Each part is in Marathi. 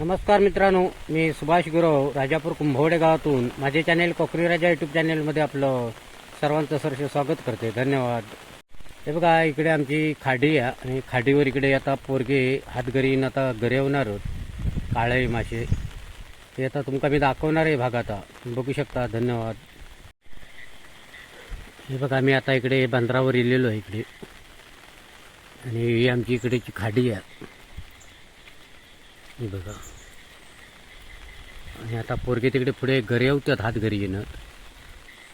नमस्कार मित्रांनो मी सुभाष गुरव राजापूर कुंभवडे गावातून. माझे चॅनेल कोकरी राजा युट्यूब चॅनेलमध्ये आपलं सर्वांचं सरसे स्वागत करते. धन्यवाद. हे बघा इकडे आमची खाडी आहे आणि खाडीवर इकडे आता पोरगे हातगरीन आता गरवणार आहोत. काळे मासे. ते आता तुमका मी दाखवणार आहे भाग आता. बघू शकता. धन्यवाद. हे बघा मी आता इकडे बंदरावर इलेलो आहे इकडे. आणि ही आमची इकडेची खाडी आहे. हे बघा. आणि आता पोरगे तिकडे पुढे घरी येतात हात घरी येणं.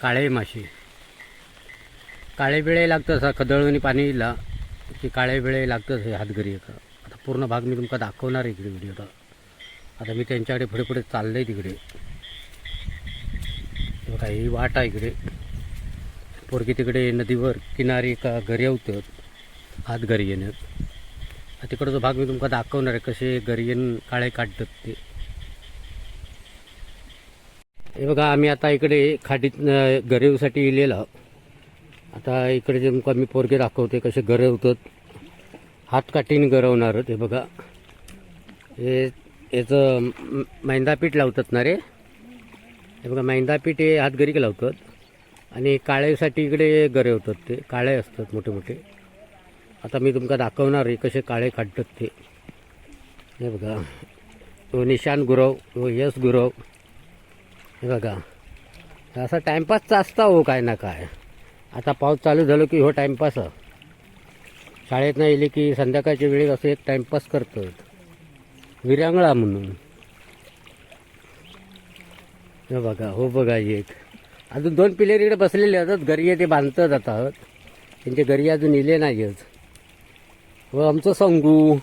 काळे मासे. काळे बिळे लागतं असा कदळून पाणी दिला की काळे बिळे लागतंच हे हात घरी येतं आता पूर्ण भाग मी तुमका दाखवणार आहे इकडे व्हिडिओ आता मी त्यांच्याकडे पुढे पुढे चाललंय तिकडे. बघा ही वाट आहे इकडे. पोरगी तिकडे नदीवर किनारी का घरी येतात हात घरी येण्यात तिकडचा भाग मी तुमका दाखवणार आहे कसे गरियन काळे काढतात ते. हे बघा आम्ही आता इकडे खाडीत गरेवसाठी इलेला आता इकडे जे तुमका मी पोरगे दाखवते कसे गरवतात हात काठीने गरवणार हे बघा. हे याचं मैंदापीठ लावतात ना रे. हे बघा मैंदापीठ हे हातगरीक लावतात. आणि काळेसाठी इकडे गरवतात ते. काळे असतात मोठे मोठे आता मी तुमका दाखवणार आहे कसे काळे काढतात ते. हे बघा. तो निशान गुरव व यश गुरव. हे बघा. असा टाईमपासचा असता हो काय ना काय. आता पाऊस चालू झालो की हो टाईमपास शाळेत नाही येले की संध्याकाळच्या वेळी असं एक टाईमपास करतात विरांगळा म्हणून. हे बघा हो बघा एक. अजून दोन पिलेर इकडे बसलेले असतात घरी ते बांधतात आता. त्यांचे घरी अजून इले नाही आहेत हो आमचं सांगू.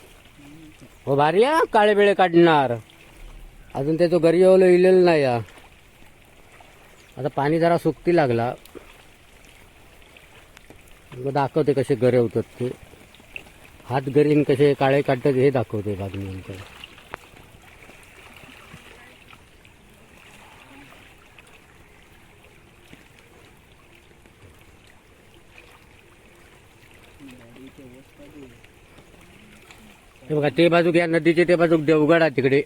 हो भारी या काळे बेळे काढणार. अजून त्याचं गरी ओलं इलेलं नाही या आता पाणी जरा सुकती लागला. मग दाखवते कसे गरे होतात ते. हात गरीन कसे काळे काढतात हे दाखवते बातमी हे बघा ते बाजूक या नदीचे ते बाजूक देवगड आहे तिकडे.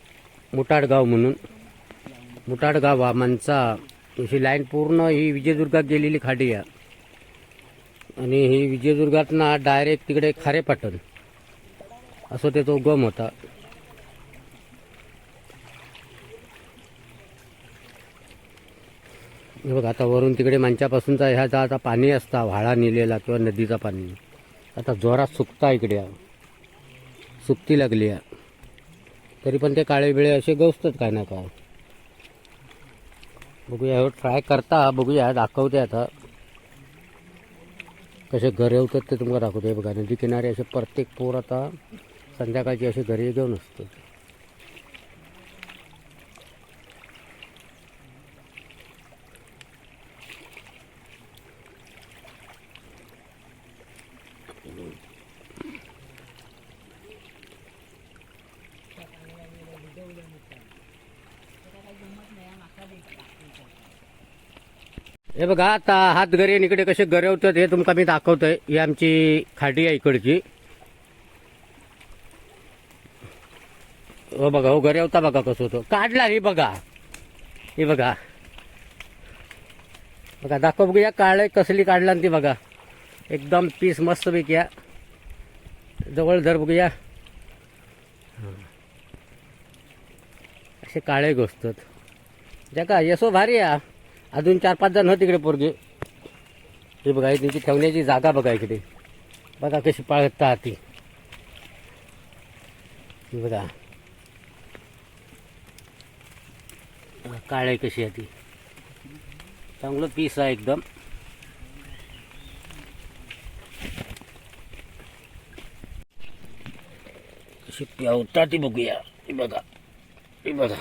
मुटाडगाव म्हणून. मुटाडगाव हा माणसा अशी लाईन पूर्ण ही विजयदुर्गात गेलेली खाडी आहे. आणि ही विजयदुर्गात ना डायरेक्ट तिकडे खारेपाटण. असं त्याचा उगम होता. हे बघा आता वरून तिकडे माणसापासूनचा ह्याचा आता पाणी असता व्हाळा नेलेला किंवा नदीचा पाणी. आता जोरात सुकता इकडे. आहे. सुकती लागली आहे. तरी पण ते काळे बिळे असे गवसतात काय ना काय. बघूया ट्राय करता बघूया दाखवते आता. कसे घरे होतात ते तुम्हाला दाखवते. बघा नदी किनारे असे प्रत्येक पोर आता संध्याकाळची असे घरी घेऊन असतात. हे बघा आता हात घरी आणि इकडे कसे गरवतात हे तुमका मी दाखवतोय. ही आमची खाडी आहे इकडची. हो बघा हो गरवता बघा कसं होतं. काढला हे बघा. हे बघा. बघा दाखव बघूया काळ कसली काढला ती बघा. एकदम पीस मस्त पैकी या. जवळ धर बघूया असे काळे घोसतात. ज्या का यसो भारी आहे अजून चार पाच जण हो तिकडे पोरगे. हे बघा त्यांची ठेवण्याची जागा बघा इकडे. बघा कशी पाळता ती बघा. काळे कशी आहे ती. चांगलं पीस आहे एकदम. कशी प्यावता ती बघूया. बघा. हे बघा.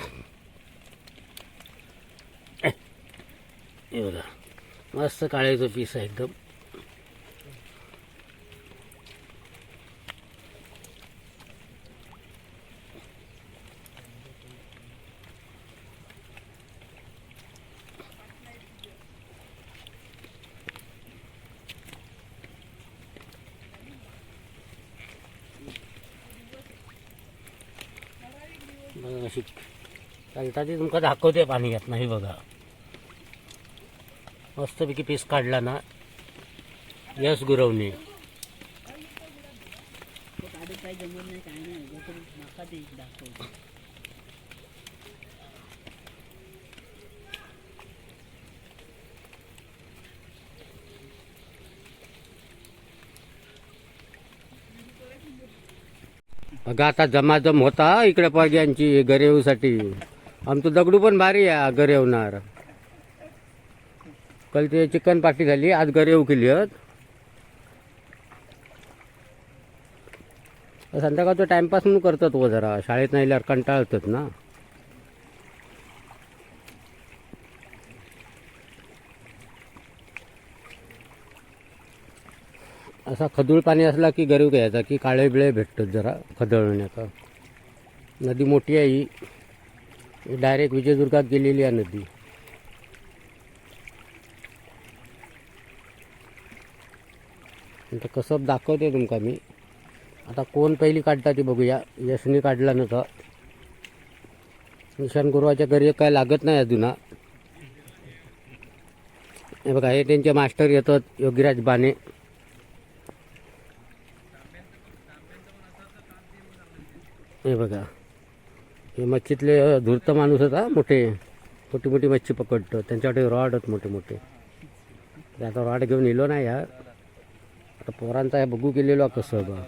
हे बघा. मस्त काळ्याचं पीस आहे एकदम. बघा कशी चालता ती तुमका दाखवते पाणी घेत नाही बघा. मस्तपैकी पीस काढला ना. यस गुरवणे. अगं आता जमाजम होता इकडे पाग्यांची गरेवसाठी आमचं दगडू पण भारी आहे गरेवणार काल ते चिकन पार्टी झाली आज गरेव केली आहेत संध्याकाळचं टाइमपास म्हणून करतात व जरा शाळेत नाही आल्यावर कंटाळतात ना. असा खदूळ पाणी असला की गरीब घ्यायचा की काळे बिळे भेटतात जरा खदळण्याचा. नदी मोठी आहे ही. डायरेक्ट विजयदुर्गात गेलेली आहे नदी. आता कसं दाखवते तुमका मी? आता कोण पहिली काढता ती बघूया. यशनी काढला नव्हता निशान गुरुवाच्या घरी काय लागत नाही अजून हे. बघा हे त्यांचे मास्टर येतात योगीराज बाने. हे बघा. हे मच्छीतले धूर्त माणूस होता मोठे मोठी. मोठी मच्छी पकडतो त्यांच्याकडे रॉड आहेत मोठे मोठे ते आता रॉड घेऊन येलो नाही यार आता पोरांचा हे बघू गेलेलो आहे कसं बा.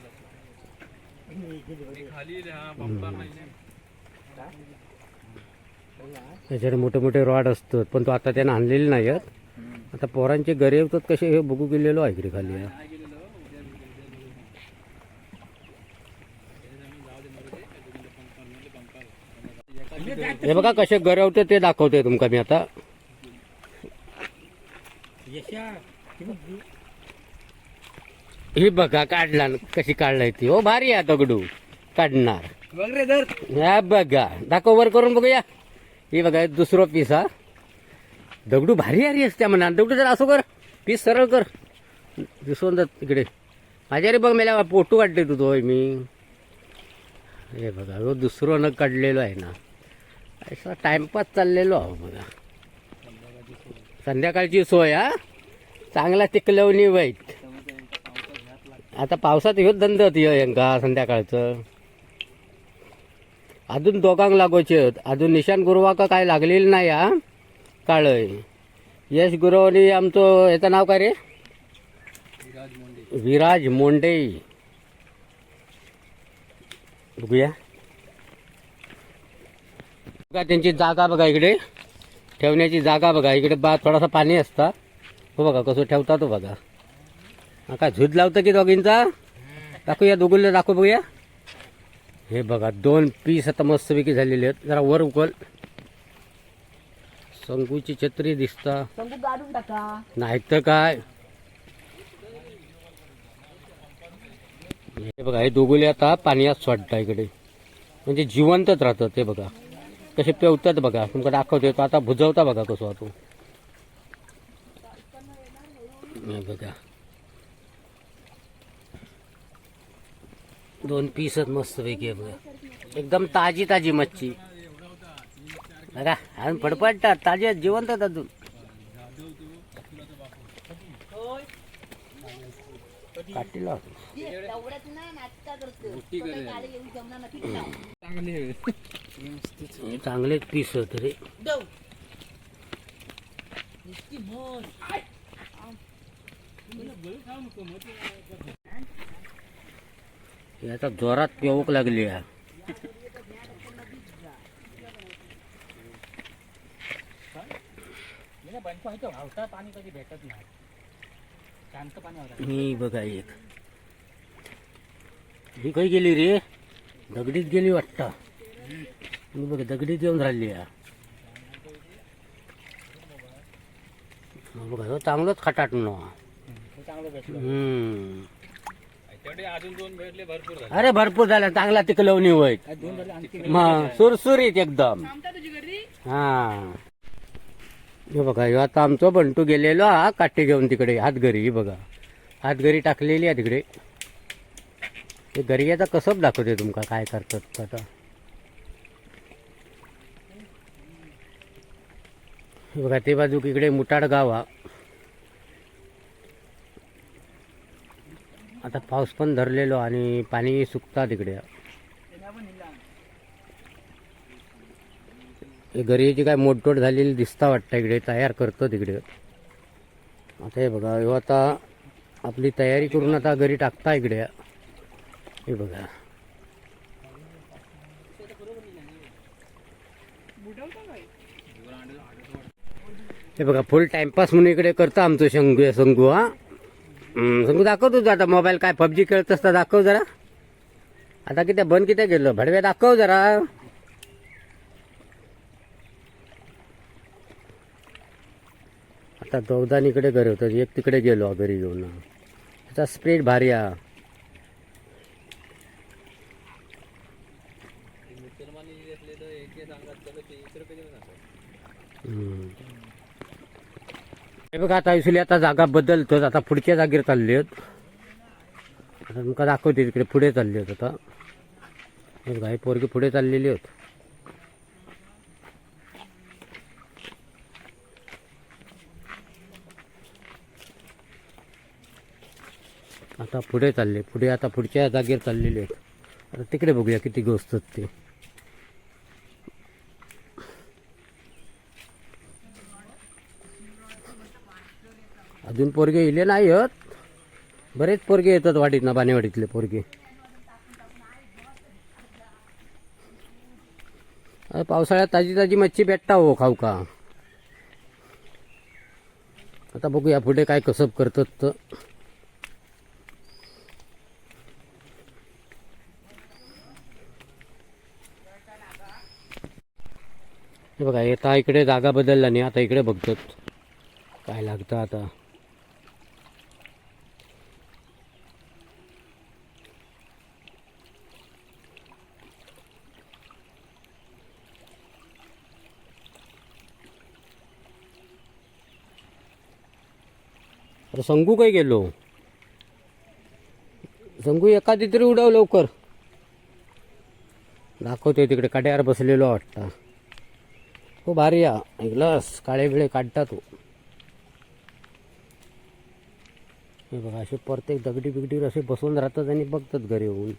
त्याच्याकडे मोठे मोठे रॉड असतात पण तो आता त्यानं आणलेले नाही आहेत. आता पोरांचे घरे होतात कसे हे बघू गेलेलो आहे इकडे खाली हे. बघा कसे गरवते ते दाखवते तुमका मी आता. ही बघा काढला न- कशी काढलाय ती. हो भारी आहे दगडू काढणार. बघ रे धर. हा बघा. दाखव वर करून बघूया. ही बघा दुसरं पीस हा. दगडू भारी भारी असते म्हणा दगडू जर असं कर. पीस सरळ कर. दिसून जात इकडे माझ्या रे बघ मेला फोटो काढते तू तो मी. हे बघा हो दुसरं न काढलेलो आहे ना. असा टाइमपास चाललेलो आहो बघा. संध्याकाळची सोय हा. चांगला तिकलवणी वाईट आता पावसात ह्योच धंदो यो यांका संध्याकाळचं. अजून दोघांक लागोचे आहेत. अजून निशान गुरुवाका काय लागलेलं नाही हा? काळय. यश गुरुवानी आमचं याचं नाव काय रे? विराज मोंडे. बघूया. बघा त्यांची जागा बघा इकडे. ठेवण्याची जागा बघा. इकडे बा थोडासा पाणी असता. हो बघा कसं ठेवता तो हो बघा. काय झुज लावतं की दोघींचा? दाखवूया दोघीला दाखव बघूया हे बघा दोन पीस आता मस्तपैकी झालेले आहेत. जरा वर उकल. संगूची छत्री दिसता. नाही तर काय? हे बघा हे दोघुले आता पाण्यात सोडता इकडे. म्हणजे जिवंतच राहतात ते बघा. कसे पेवतात बघा. तुमका दाखवते तो आता भुजवता बघा कसं तो बघा. दोन पीसच मस्त पैकी एकदम ताजी ताजी मच्छी. बघा अजून फडफडतात ताजी आहेत, जिवंत आहेत अजून. काटीला चांगलेच पीस होत रे. हे आता जोरात पेवक लागली आहे. मी बघा एक. ही काही गेली रे? दगडीत गेली वाटतं. मी बघ दगडीत येऊन राहिली बघा चांगलंच खटाट न अरे भरपूर झाला. चांगला तिकलवणी होईल सुरसुरीत एकदम. हा. हे बघा ह्यो आता आमचं बंटू गेलेलो हा काटे घेऊन तिकडे हातघरी बघा. हात घरी टाकलेली आहे तिकडे. हे घरी आता कसं दाखवते तुमका काय करतात आता? बघा ते बाजू इकडे मुटाड गाव हा. आता पाऊस पण धरलेलो आणि पाणी सुकता तिकडे. हे गरीची काय मोडतोड झालेली दिसता वाटतं इकडे तयार करतो तिकडे. आता हे बघा ह्यो आता आपली तयारी करून आता घरी टाकता इकडे. हे बघा. हे बघा फुल टाइमपास म्हणून इकडे करता आमचं शंगू संगू हा. संगू दाखव तुझं आता मोबाईल काय पबजी खेळत असता दाखव जरा. आता किती बंद किती गेलो? भडव्या दाखव जरा. आता दोघदान इकडे घरी होतं एक तिकडे गेलो घरी घेऊन त्याचा स्पीड भारी आहे. हे बघा आता इसली आता जागा बदलतोच. आता पुढच्या जागेवर चालले आहेत. तुमका दाखवते तिकडे पुढे चालले आहेत आता. हे बघा हे पोरगी पुढे चाललेली आहेत. आता पुढे चालले पुढे आता पुढच्या जागेवर चाललेले आहेत. आता तिकडे बघूया किती गोष्ट आहेत ते. अजून पोरगे इले नाही आहेत बरेच पोरगे येतात वाटीत ना बानेवाडीतले पोरगे. पावसाळ्यात ताजी ताजी मच्छी भेटता हो खाऊ का? आता बघूया पुढे काय कसब करतात तर हे बघा येता इकडे जागा बदलला नाही आता इकडे बघतात. काय लागतं आता? तर संगू काही गेलो? संगू एखादी तरी उडव लवकर. दाखवते तिकडे कड्यावर बसलेलो वाटता हो भारी या ऐकलंस काळे बिळे काढता तो. हे बघा असे प्रत्येक दगडी बिगडीवर असे बसून राहतात आणि बघतात घरी येऊन.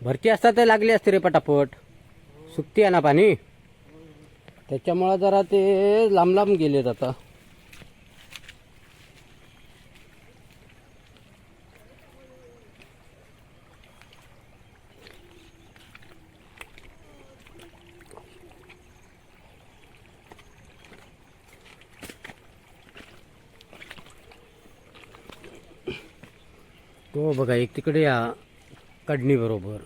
भरती असतात ते लागली असते रे पटापट. सुकती आहे ना पाणी. त्याच्यामुळं जरा ते लांब लांब गेलेत आता. तो बघा एक तिकडे या. काढणीबरोबर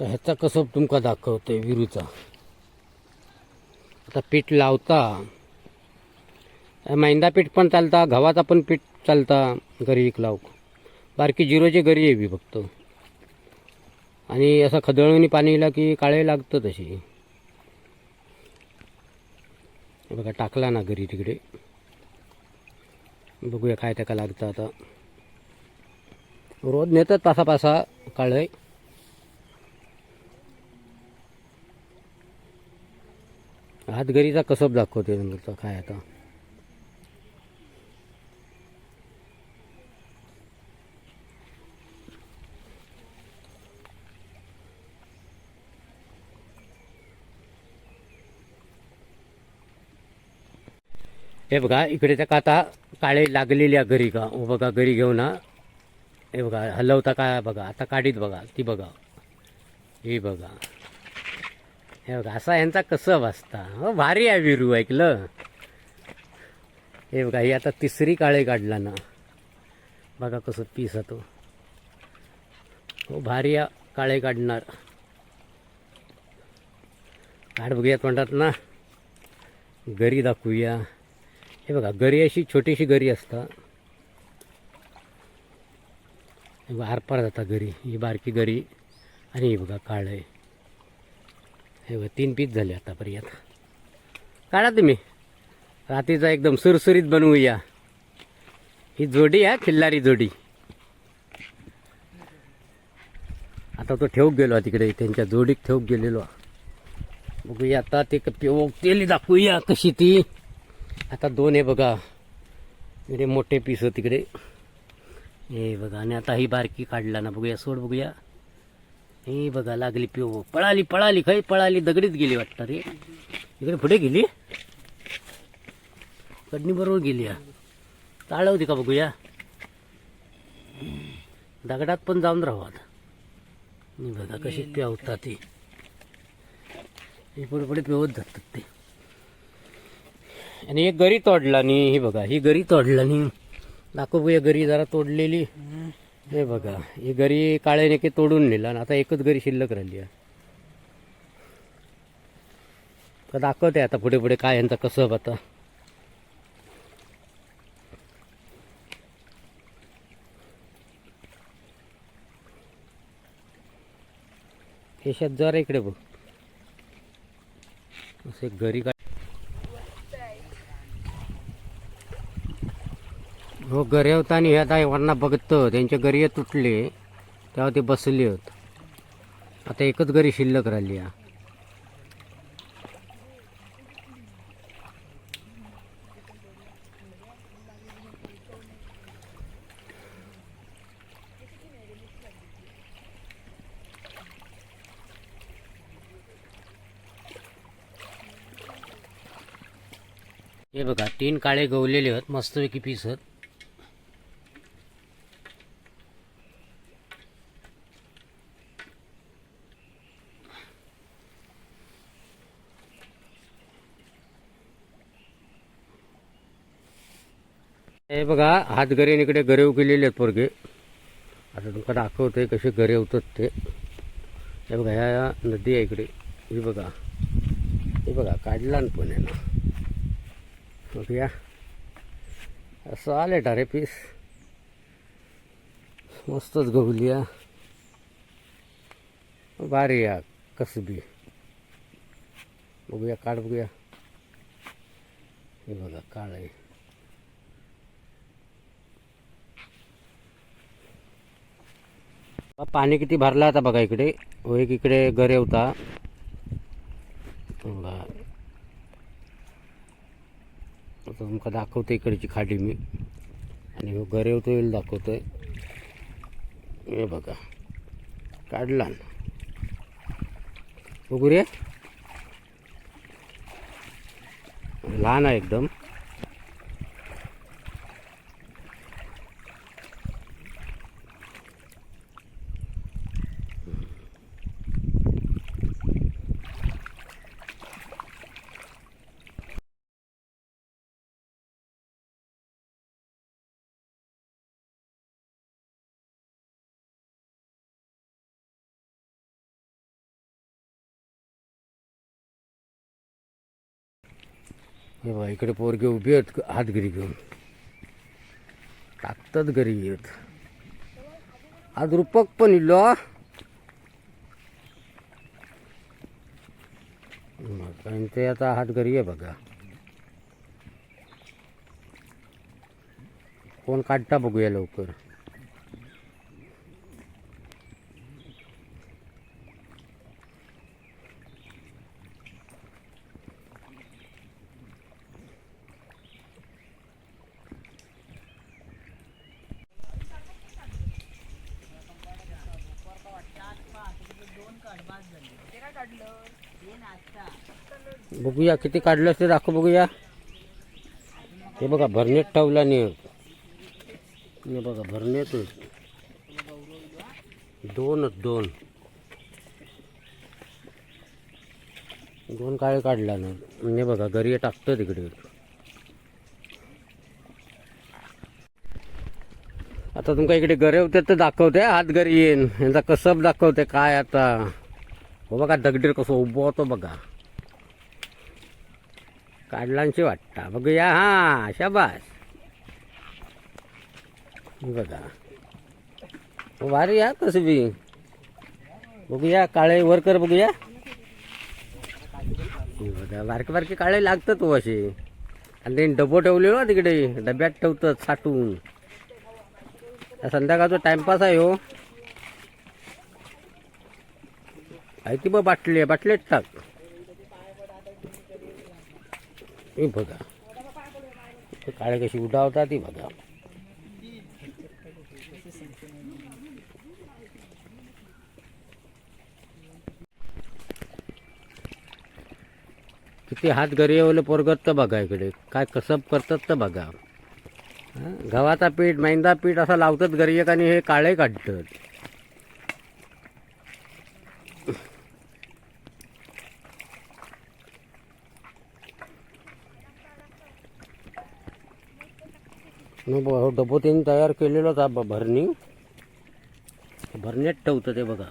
तर ह्याचा कसं तुमका दाखवते विरूचा. आता पीठ लावता. मैंदा पीठ पण चालता गव्हाचा पण पीठ चालता घरी एक लावक बारकी गरी घरी येवी फक्त. आणि असं खदळून पाणी येला की काळे लागतं तशी. बघा टाकला ना घरी तिकडे. बघूया काय त्याका लागतं आता. रोज नेतात पासा पासा काळे. हातगरीचा कसब दाखवते काय आता. हे बघा इकडे त्या आता काळे लागलेल्या घरी का? हो बघा घरी घेऊन हा. हे बघा हलवता काय बघा? आता काढीत बघा ती बघा. ही बघा. हे बघा असा यांचा कसं वाचता हो भारी आहे विरू ऐकलं? हे बघा ही आता तिसरी काळे काढला ना. बघा कसं पीस तो. हो भारी काळे काढणार. काढ बघूयात म्हणतात ना. घरी दाखवूया. हे बघा गरी अशी छोटीशी गरी असता. हे बघा आरपार जाता घरी ही बारकी गरी आणि हे बघा काळं. आहे हे बघा तीन पीस झाले आतापर्यंत. काढा तुम्ही. रात्रीचा एकदम सुरसुरीत बनवूया. ही जोडी आहे खिल्लारी जोडी. आता तो ठेवूक गेलो तिकडे त्यांच्या जोडीत ठेवूक गेलेलो बघूया आता ते पेली दाखवूया कशी ती. आता दोन आहे बघा. इकडे मोठे पीस तिकडे. हे बघा आणि आता ही बारकी काढला ना बघूया सोड बघूया. हे बघा लागली पिओ पळाली पळाली खै पळाली दगडीत गेली वाटतं रे. इकडे पुढे गेली? कडणी बरोबर गेली हा. ताळ होती का बघूया? दगडात पण जाऊन राहू आता. बघा कशी प्यावतात ती. हे पुढे पुढे पिवत जातात ते. आणि एक गरी तोडला नी हे बघा ही गरी तोडला नी. दाखव या गरी जरा तोडलेली. हे बघा ही गरी काळ्याने की तोडून नेला आणि आता एकच गरी शिल्लक राहिली आहे. तर दाखवते आता पुढे पुढे काय यांचा कसं आता. केशात जरा इकडे बघ. असे घरी का हो घरी होता आणि ह्या दायवांना बघतो. त्यांचे गरी तुटले. तेव्हा ते बसले होत. आता एकच गरी शिल्लक राहिली आहे हे बघा तीन काळे गवलेले आहेत. मस्तपैकी पीस आहेत. बघा हातगरेन इकडे गरेव केलेले आहेत पोरगे. आता तुमका दाखवतोय कसे गरेवतात ते. हे बघा ह्या नदी आहे इकडे. हे बघा. हे बघा काढला ना पण आहे ना. बघूया असं आले टारे पीस. मस्तच गवलिया भारी या कसबी. बघूया काढ बघूया. हे बघा काळ आहे बा, पाणी किती भरला आता बघा इकडे. व एक इकडे गरे होता. तुमका दाखवतो इकडची खाडी मी. आणि हो घरे होतो येईल दाखवतोय. हे बघा. काढला ना. बघू रे. लहान आहे एकदम. हे बा इकडे पोरगे उभे आहेत हात घरी घेऊन. टाकतात घरी येत. आज रुपक पण इलो ते आता हात घरी आहे बघा. कोण काढता बघूया लवकर. बघूया किती काढलं ते दाखव बघूया. हे बघा भरण्यात ठेवला नाही बघा भरण्यात दोनच दोन दोन. काळे काढला ना. म्हणजे बघा घरी टाकतं तिकडे. आता तुमका इकडे गरे होते तर दाखवते हात घरी येईन. यांचा कसब दाखवते काय आता. हो बघा दगडीर कसं उभं होतो बघा. काढलांशी वाटता. बघूया. हा शाबास. बघा. वारी या कसं बी. बघूया काळे वर कर बघूया. बघा बारके बारके काळे लागतात तो असे. आणि ते डबो ठेवले ना तिकडे डब्यात ठेवतात साठून संध्याकाळचा टाइमपास आहे हो. आहे ती बाटली बाटलीत टाक. हे बघा. काळे कशी उडावतात ती बघा. किती हात घरी येवले पोरगत तर बघा इकडे. काय कसब करतात तर बघा. गव्हाचा पीठ मैंदा पीठ असा लावतात घरी एक आणि हे काळे काढतात. न ब- डबो त्यांनी तयार केलेलाच हा भरणी. भरणीत ठेवतं ते बघा.